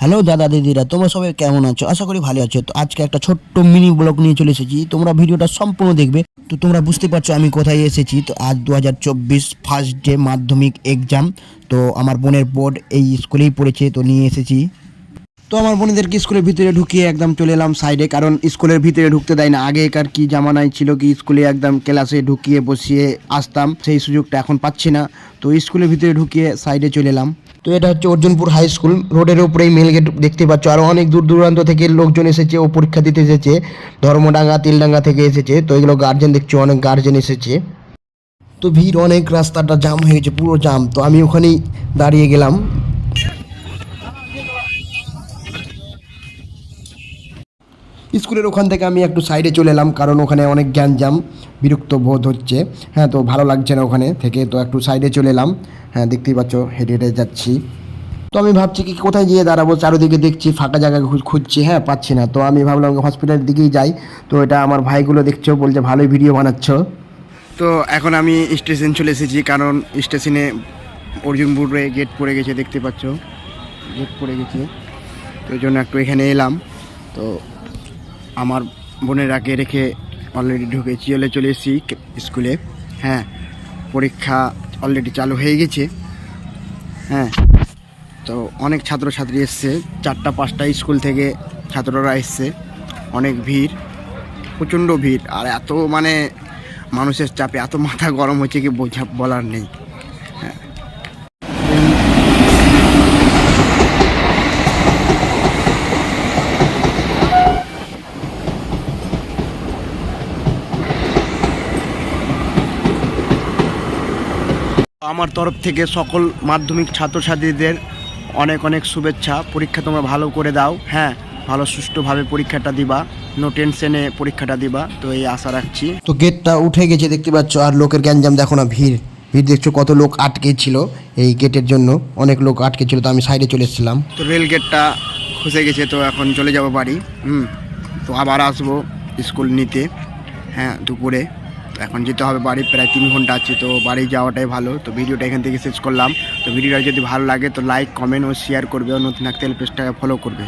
Hello দাদা দিদিরা, তোমরা সবাই কেমন আছো? আশা করি ভালো আছো। তো আজকে একটা ছোট্ট মিনি ব্লগ নিয়ে চলে এসেছি। তোমরা ভিডিওটা সম্পূর্ণ দেখবে। তো তোমরা বুঝতে পারছ আমি কোথায় এসেছি। তো আজ দু হাজার চব্বিশ ফার্স্ট ডে মাধ্যমিক এক্সাম তো আমার বোনের বোর্ড এই স্কুলেই পড়েছে, তো নিয়ে এসেছি। তো আমার বোনেদেরকে স্কুলের ভিতরে ঢুকিয়ে একদম চলে এলাম সাইডে কারণ স্কুলের ভিতরে ঢুকতে দেয় না। আগেকার কি জামানায় ছিল কি, স্কুলে একদম ক্লাসে ঢুকিয়ে বসিয়ে আসতাম। সেই সুযোগটা এখন পাচ্ছি না। তো স্কুলের ভিতরে ঢুকিয়ে সাইডে চলে এলাম। তো এটা হচ্ছে অর্জুনপুর হাই স্কুল রোডের উপরেই মেল গেট দেখতে পাচ্ছ। আরও অনেক দূর দূরান্ত থেকে লোকজন এসেছে ও পরীক্ষা দিতে এসেছে। ধর্মডাঙ্গা, তিলডাঙ্গা থেকে এসেছে। তো এগুলো গার্জেন দেখছ, অনেক গার্জেন এসেছে। তো ভিড় অনেক, রাস্তাটা জাম হয়ে গেছে, পুরো জাম তো আমি ওখানেই দাঁড়িয়ে গেলাম। স্কুলের ওখান থেকে আমি একটু সাইডে চলে এলাম, কারণ ওখানে অনেক জ্ঞানজাম বিরক্ত বোধ হচ্ছে। হ্যাঁ তো ভালো লাগছে না ওখানে থেকে, তো একটু সাইডে চলে এলাম। হ্যাঁ দেখতেই পাচ্ছ, হেঁটে হেঁটে যাচ্ছি। তো আমি ভাবছি কি, কোথায় গিয়ে দাঁড়াবো? চারিদিকে দেখছি, ফাঁকা জায়গা খুঁজছি হ্যাঁ পাচ্ছি না। তো আমি ভাবলাম হসপিটালের দিকেই যাই। তো এটা আমার ভাইগুলো দেখছ, বলছে, ভালোই ভিডিও বানাচ্ছ। তো এখন আমি স্টেশন চলে এসেছি, কারণ স্টেশনে অর্জুনপুরে গেট পড়ে গেছে, দেখতে পাচ্ছ। গেট পড়ে গেছে। তো ওই জন্য একটু এখানে এলাম। তো আমার বোনেরাকে রেখে অলরেডি ঢুকে চলে চলে এসেছি স্কুলে। হ্যাঁ পরীক্ষা অলরেডি চালু হয়ে গেছে। হ্যাঁ তো অনেক ছাত্রছাত্রী এসছে। চারটা, পাঁচটা স্কুল থেকে ছাত্ররা এসছে। অনেক ভিড়, প্রচণ্ড ভিড়। আর এত মানে মানুষের চাপে, এত মাথা গরম হচ্ছে কি বোঝা বলার নেই হ্যাঁ আমার তরফ থেকে সকল মাধ্যমিক ছাত্রছাত্রীদের অনেক অনেক শুভেচ্ছা। পরীক্ষা তোমরা ভালো করে দাও। হ্যাঁ ভালো সুষ্ঠুভাবে পরীক্ষাটা দিবা। নো টেনশনে পরীক্ষাটা দিবা। তো এই আশা রাখছি। তো গেটটা উঠে গেছে দেখতে পাচ্ছ আর লোকের গ্যাঞ্জাম দেখো না ভিড়। ভিড় দেখছ কত লোক আটকে ছিল এই গেটের জন্য। অনেক লোক আটকে ছিল তো আমি সাইডে চলে এসেছিলাম। তো রেল গেটটা খুঁজে গেছে তো এখন চলে যাব বাড়ি। হুম তো আবার আসব স্কুল নিতে। হ্যাঁ দুপুরে। এখন যেতে হবে বাড়ি, প্রায় তিন ঘণ্টা আছে, তো বাড়ি যাওয়াটাই ভালো। তো ভিডিওটা এখান থেকে শেষ করলাম। তো ভিডিওটা যদি ভালো লাগে, তো লাইক কমেন্ট ও শেয়ার করবে, ও নতুন থাকতে পেজটাকে ফলো করবে।